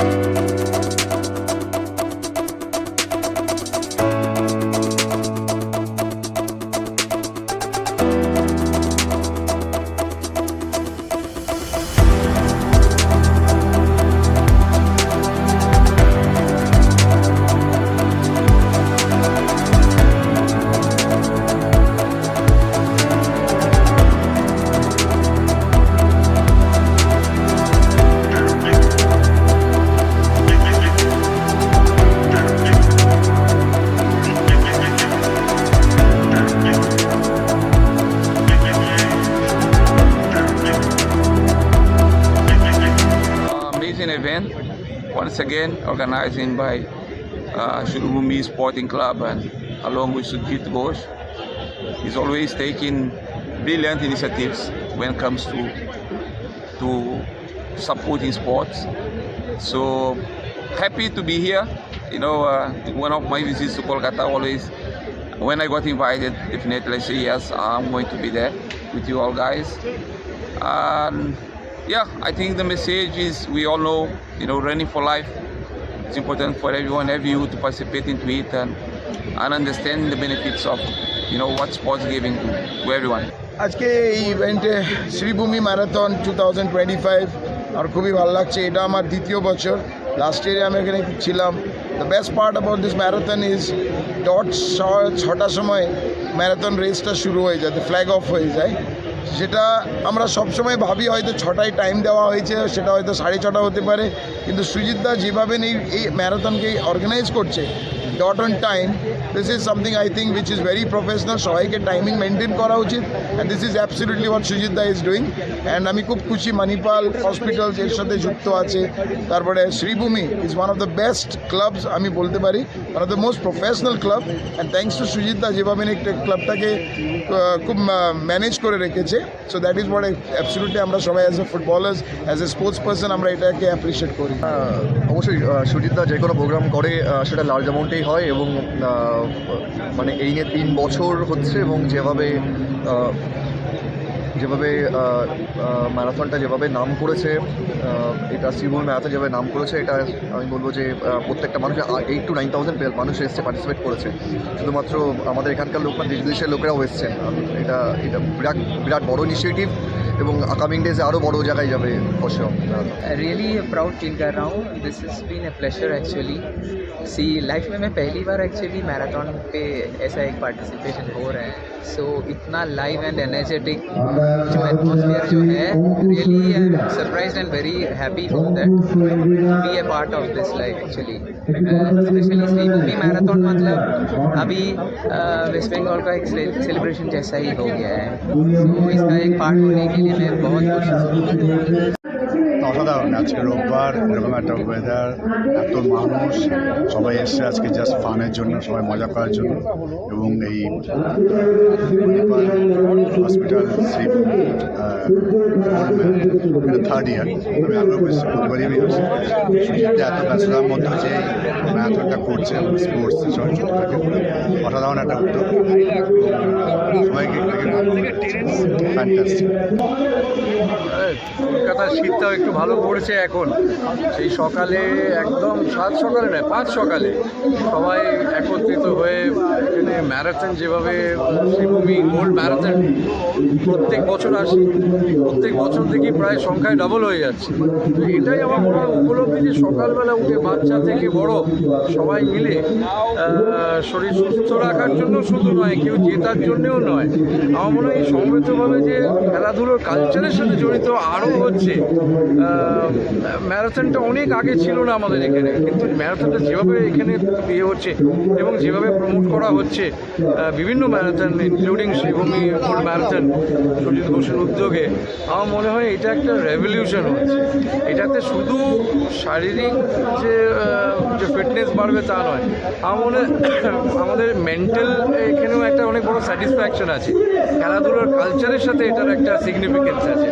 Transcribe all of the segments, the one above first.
Bye. Again organizing by uh, Sporting Club and along with Sujit Ghosh. He's always taking brilliant initiatives when it comes to to supporting sports. So happy to be here. You know, uh, one of my visits to Kolkata always when I got invited, definitely I say yes, I'm going to be there with you all guys. And yeah, I think the message is we all know, you know, running for life. It's important for everyone, every you to participate into it and, and understand the benefits of, you know, what sports giving to, to everyone. আজকে এই ইভেন্টে Sreebhumi marathon two thousand twenty five আমার খুবই ভালো লাগছে। এটা আমার দ্বিতীয় বছর। লাস্ট ইয়ারে আমি এখানে ছিলাম। The best part about this marathon is that ছটার সময় ম্যারাথন রেসটা শুরু হয়ে যায় ফ্ল্যাগ অফ হয়ে যায়। সেটা আমরা সবসময় ভাবি, হয়তো ছটায় টাইম দেওয়া হয়েছে, সেটা হয়তো সাড়ে ছটা হতে পারে। কিন্তু সুজিত দা যেভাবে এই এই ম্যারাথনকে অর্গানাইজ করছে that on time this is something I think which is very professional সবাইকে টাইমিং মেনটেন করা উচিত। And this is absolutely what Sujit the is doing and আমি খুব খুশি মানিপাল হসপিটালস এর সাথে যুক্ত আছে। তারপরে Sreebhumi is one of the best clubs আমি বলতে পারি। One of the most professional club and thanks to Sujit দা যেভাবে একটা ক্লাবটাকে খুব ম্যানেজ করে রেখেছে। So that is what absolutely আমরা সবাই as a footballers as a sports person আমরা এটাকে অ্যাপ্রিসিয়েট করি। অবশ্যই আহ, সুজিতদা যে কোনো প্রোগ্রাম করে সেটা লার্জ অ্যামাউন্টেই হয় এবং মানে এই নিয়ে তিন বছর হচ্ছে এবং যেভাবে যেভাবে ম্যারাথনটা যেভাবে নাম করেছে এটা শ্রীভূমি ম্যারাথন যেভাবে নাম করেছে, এটা আমি বলব যে প্রত্যেকটা মানুষ এইট টু নাইন থাউজেন্ড মানুষ এসছে পার্টিসিপেট করেছে। শুধুমাত্র আমাদের এখানকার লোক না দেশ বিদেশের লোকেরাও এসছেন। এটা এটা বিরাট বিরাট বড় ইনিশিয়েটিভ এবং আগামী ডেজে আরও বড় জায়গায় যাবে অবশ্য ম্যারাথন रियली प्राउड फील कर रहा हूँ this is been a pleasure actually see life में मैं पहली बार एक्चुअली मैराथन पे ऐसा एक पार्टिसिपेशन हो रहा है सो इतना लाइव एंड एनर्जेटिक जो एटमोसफियर जो है really surprise and very happy for that be a part of this life actually specially Sribhumi marathon मतलब अभी वेस्ट बंगाल का एक सेलिब्रेशन जैसा ही हो गया है तो इसका एक पार्ट होने के लिए मैं बहुत खुश हूँ অসাধারণ আজকে রোববার এরকম একটা ওয়েদার এত মানুষ সবাই এসছে আজকে জাস্ট ফানের জন্য সবাই মজা করার জন্য। এবং এই হসপিটাল থার্ড ইয়ার আমি আগ্রহ করছি প্রতিবারই আমি আসি এত ব্যস্ততার মধ্যে যে ম্যারাথনটা করছে স্পোর্টস চলচ্চিত্রটাকে অসাধারণ একটা উদ্যোগ। সবাইকে ফ্যান্টাস্টিক কলকাতার শীতটাও একটু ভালো পড়েছে এখন। সেই সকালে একদম সাত সকালে নয়, পাঁচ সকালে সবাই একত্রিত হয়ে এখানে ম্যারাথন যেভাবে শ্রীভূমি গোল্ড ম্যারাথন প্রত্যেক বছর আসি, প্রত্যেক বছর থেকে প্রায় সংখ্যায় ডাবল হয়ে যাচ্ছে। এটাই আমার মনে হয় উপলব্ধি যে সকালবেলা উঠে বাচ্চা থেকে বড় সবাই মিলে শরীর সুস্থ রাখার জন্য শুধু নয়, কেউ জেতার জন্যেও নয়, আমার মনে হয় এই সমবেতভাবে যে খেলাধুলোর কালচারের সাথে জড়িত আরও হচ্ছে ম্যারাথনটা অনেক আগে ছিল না আমাদের এখানে, কিন্তু ম্যারাথনটা যেভাবে এখানে ইয়ে হচ্ছে এবং যেভাবে প্রমোট করা হচ্ছে বিভিন্ন marathon including Sreebhumi gold marathon Sujit ঘোষের উদ্যোগে, আমার মনে হয় এটা একটা রেভলিউশন হচ্ছে। এটাতে শুধু শারীরিক যে যে ফিটনেস বাড়বে তা নয়, আমার মনে, আমাদের মেন্টাল এখানেও একটা অনেক বড় স্যাটিসফ্যাকশন আছে। খেলাধুলার কালচারের সাথে এটার একটা সিগনিফিকেন্স আছে।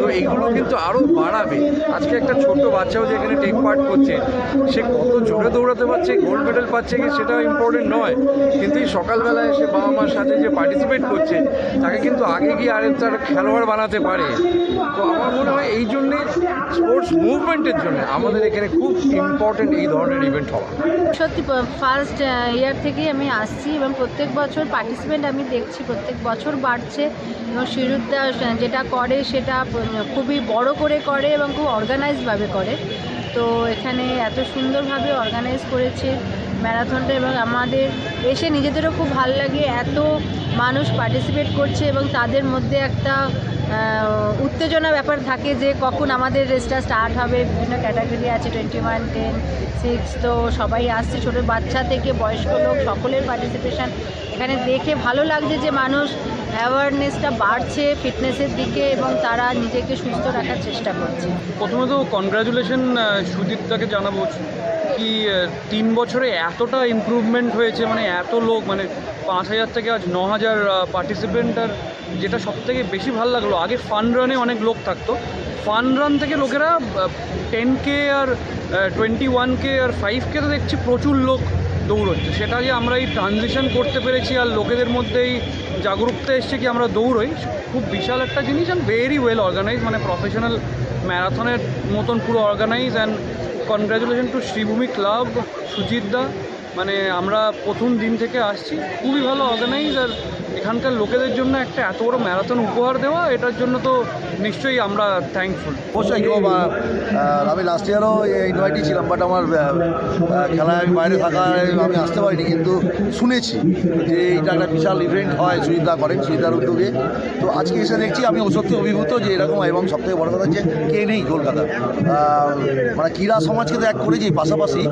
তো এইগুলো কিন্তু আরও বাড়াবে। আজকে একটা ছোট বাচ্চাও যে এখানে টেক পার্ট করছে, সে কত জোরে দৌড়াতে পারছে গোল্ড মেডেল পাচ্ছে কি সেটা ইম্পর্টেন্ট নয়। কিন্তু এই সকালবেলায় সে বাবা মার সাথে যে পার্টিসিপেট করছে, তাকে কিন্তু আগে গিয়ে আর তার খেলোয়াড় বানাতে পারে। আমার মনে হয় এই জন্যে স্পোর্টস মুভমেন্টের জন্য আমাদের এখানে খুব ইম্পর্টেন্ট এই ধরনের ইভেন্ট হওয়া। সত্যি ফার্স্ট ইয়ার থেকেই আমি আসছি এবং প্রত্যেক বছর পার্টিসিপেন্ট আমি দেখছি, প্রত্যেক বছর বাড়ছে এবং শিরুদ্দা যেটা করে সেটা খুবই বড় করে করে এবং খুব অর্গানাইজভাবে করে। তো এখানে এত সুন্দরভাবে অর্গানাইজ করেছে ম্যারাথনটা এবং আমাদের এসে নিজেদেরও খুব ভালো লাগে। এত মানুষ পার্টিসিপেট করছে এবং তাদের মধ্যে একটা উত্তেজনা ব্যাপার থাকে যে কখন আমাদের রেসটা স্টার্ট হবে, বিভিন্ন ক্যাটাগরি আছে টোয়েন্টি ওয়ান টেন সিক্স তো সবাই আসছে, ছোটো বাচ্চা থেকে বয়স্ক লোক সকলের পার্টিসিপেশান এখানে দেখে ভালো লাগছে যে মানুষ অ্যাওয়ারনেসটা বাড়ছে ফিটনেসের দিকে এবং তারা নিজেকে সুস্থ রাখার চেষ্টা করছে। প্রথমত কনগ্রাচুলেশন সুদীপটাকে জানাব। কি তিন বছরে এতটা ইমপ্রুভমেন্ট হয়েছে? মানে এত লোক মানে পাঁচ হাজার থেকে আজ ন হাজার পার্টিসিপেন্ট আর যেটা সব থেকে বেশি ভালো লাগল, আগে ফান রানে অনেক লোক থাকতো। ফান রান থেকে লোকেরা টেন কে আর টোয়েন্টি ওয়ান কে আর ফাইভ কে তো দেখছি প্রচুর লোক দৌড়চ্ছে। সেটা যে আমরা এই ট্রানজিশন করতে পেরেছি আর লোকেদের মধ্যেই জাগরুকতা এসছে কি আমরা দৌড়ই, খুব বিশাল একটা জিনিস অ্যান্ড ভেরি ওয়েল অর্গানাইজ মানে প্রফেশনাল ম্যারাথনের মতন পুরো organise and congratulation to Sreebhumi club Sujit দা। মানে আমরা প্রথম দিন থেকে আসছি। খুবই ভালো অর্গানাইজ আর এখানকার লোকেদের জন্য একটা এত বড় ম্যারাথন উপহার দেওয়া, এটার জন্য তো নিশ্চয়ই আমরা থ্যাঙ্কফুল অবশ্যই আমি লাস্ট ইয়ারও ইনভাইটই ছিলাম বাট আমার খেলায় আমি বাইরে থাকায় আমি আসতে পারিনি, কিন্তু শুনেছি যে এটা একটা বিশাল ইভেন্ট হয় সুবিধা করেন সুবিধার উদ্যোগে। তো আজকে এসে দেখছি, আমি সত্যি অভিভূত যে এরকম, এবং সবথেকে বড় কথা হচ্ছে কে নেই কলকাতা। মানে ক্রীড়া সমাজকে তো এক করেছি পাশাপাশি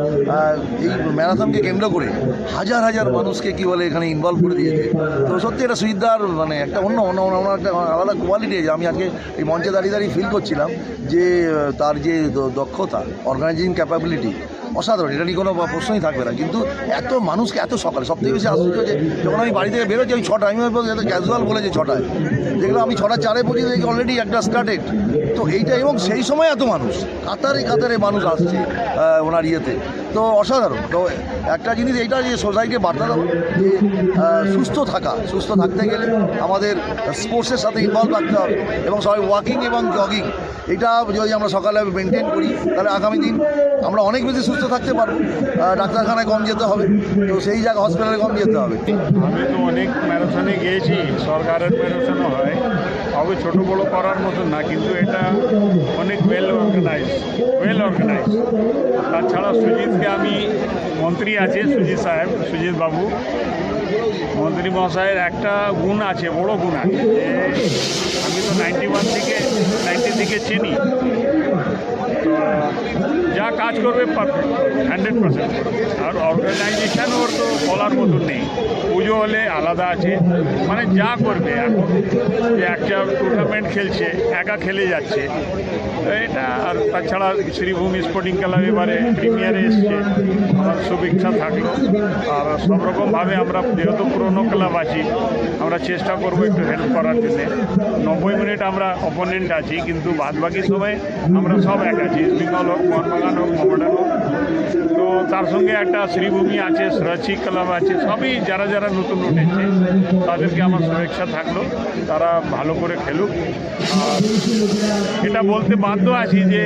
এই ম্যারাথনকে কেন্দ্র করে হাজার হাজার মানুষকে কি বলে এখানে ইনভলভ করে দিয়েছে। তো সত্যি এটা সুইদার মানে একটা অন্য অন্য অন্য একটা আলাদা কোয়ালিটি আমি আজকে এই মঞ্চে দাঁড়িয়ে দাঁড়িয়ে ফিল করছিলাম যে তার যে দক্ষতা অর্গানাইজিং ক্যাপাবিলিটি অসাধারণ, এটা নিয়ে কোনো প্রশ্নই থাকবে না। কিন্তু এত মানুষকে এত সকালে সবথেকে বেশি আশ্চর্য যে যখন আমি বাড়ি থেকে বেরোচ্ছি ওই ছটা আমি ক্যাজুয়াল বলেছে ছটায়। দেখলাম আমি ছটা চারে পৌঁছে দেখি অলরেডি একটা স্টার্টেড তো এইটা এবং সেই সময় এত মানুষ। কাতারে কাতারে মানুষ আসছে ওনার ইয়েতে। তো অসাধারণ। তো একটা জিনিস, এইটা যে সোসাইটি বার্তা দাও, যে সুস্থ থাকা, সুস্থ থাকতে গেলে আমাদের স্পোর্টসের সাথে ইনভলভ থাকতে হবে, এবং সবাই ওয়াকিং এবং জগিং এটা যদি আমরা সকালে মেনটেন করি, তাহলে আগামী দিন আমরা অনেক বেশি সুস্থ থাকতে পারব। ডাক্তারখানায় কম যেতে হবে, তো সেই জায়গায় হসপিটালে কম যেতে হবে। আমি তো অনেক ম্যারাথনে গিয়েছি, সরকারের ম্যারাথনও হয়। তবে ছোটো বড়ো করার মতন না, কিন্তু এটা অনেক ওয়েল অর্গানাইজ ওয়েল অর্গানাইজ তাছাড়া সুজিতকে আমি মন্ত্রী আছে, সুজিত সাহেব, সুজিত বাবু। মন্ত্রী মহাশয়ের একটা গুণ আছে, বড় গুণ আছে আমি তো নাইনটি ওয়ান থেকে নাইনটি থেকে চিনি। যা কাজ করবে পারফেক্ট হান্ড্রেড পার্সেন্ট আর অর্গানাইজেশন ওর তো বলার মতন নেই। পুজো হলে আলাদা আছে। মানে যা করবে এখন। একটা টুর্নামেন্ট খেলছে, একা খেলে যাচ্ছে। এটা আর তাছাড়া শ্রীভূমি স্পোর্টিং ক্লাব এবারে প্রিমিয়ারে এসছে। আমার শুভেচ্ছা থাকল। আর সব রকমভাবে আমরা যেহেতু পুরনো ক্লাব আছি, আমরা চেষ্টা করব একটু হেল্প করার জন্যে। নব্বই মিনিট আমরা অপোনেন্ট আছি, কিন্তু বাদ বাকি সময় আমরা সব এক আছি। বেঙ্গল হোক মোহনবাগান হোক মোহামেডান হোক তার সঙ্গে একটা শ্রীভূমি আছে, সুরাচি ক্লাব আছে, সবই যারা যারা নতুন উঠেছে, তাদেরকে আমার শুভেচ্ছা থাকল। তারা ভালো করে খেলুক। আর এটা বলতে বাধ্য আছি যে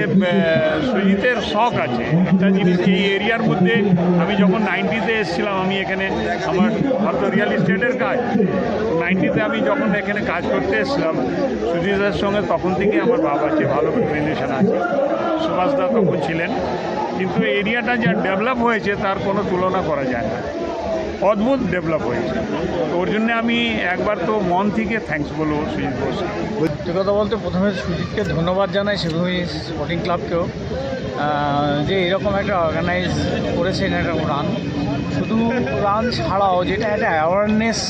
সুজিতের শখ আছে। একটা জিনিস এই এরিয়ার মধ্যে আমি যখন নাইনটিতে এসেছিলাম, আমি এখানে আমার হয়তো রিয়েল এস্টেটের কাজ। নাইনটিতে আমি যখন এখানে কাজ করতে এসেছিলাম, সুজিতের সঙ্গে তখন থেকে আমার ভাব আছে, ভালো রিলেশন আছে। সুভাষদা তখন ছিলেন। কিন্তু এরিয়াটা যা ডেভেলপ হয়েছে তার কোনো তুলনা করা যায় না। অদ্ভুত ডেভেলপ হয়েছে। ওর জন্য আমি একবার তো মন থেকে থ্যাঙ্কস বলব সুজিত বোসকে কথা বলতে প্রথমে সুজিতকে ধন্যবাদ জানাই শিবভূমি স্পোর্টিং ক্লাবকেও যে এরকম একটা অর্গানাইজ করেছেন একটা রান শুধু রান ছাড়াও যেটা একটা অ্যাওয়ারনেস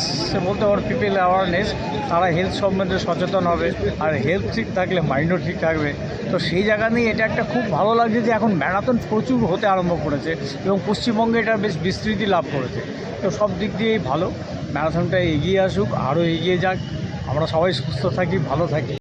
বলতে পারো পিপল অ্যাওয়ারনেস তারা হেলথ সম্বন্ধে সচেতন হবে, আর হেলথ ঠিক থাকলে মাইন্ডও ঠিক থাকবে। তো সেই জায়গা নিয়ে এটা একটা খুব ভালো লাগছে যে এখন ম্যারাথন প্রচুর হতে আরম্ভ করেছে এবং পশ্চিমবঙ্গে এটা বেশ বিস্তৃতি লাভ করেছে। তো সব দিক দিয়েই ভালো। ম্যারাথনটা এগিয়ে আসুক, আরও এগিয়ে যাক। আমরা সবাই সুস্থ থাকি, ভালো থাকি।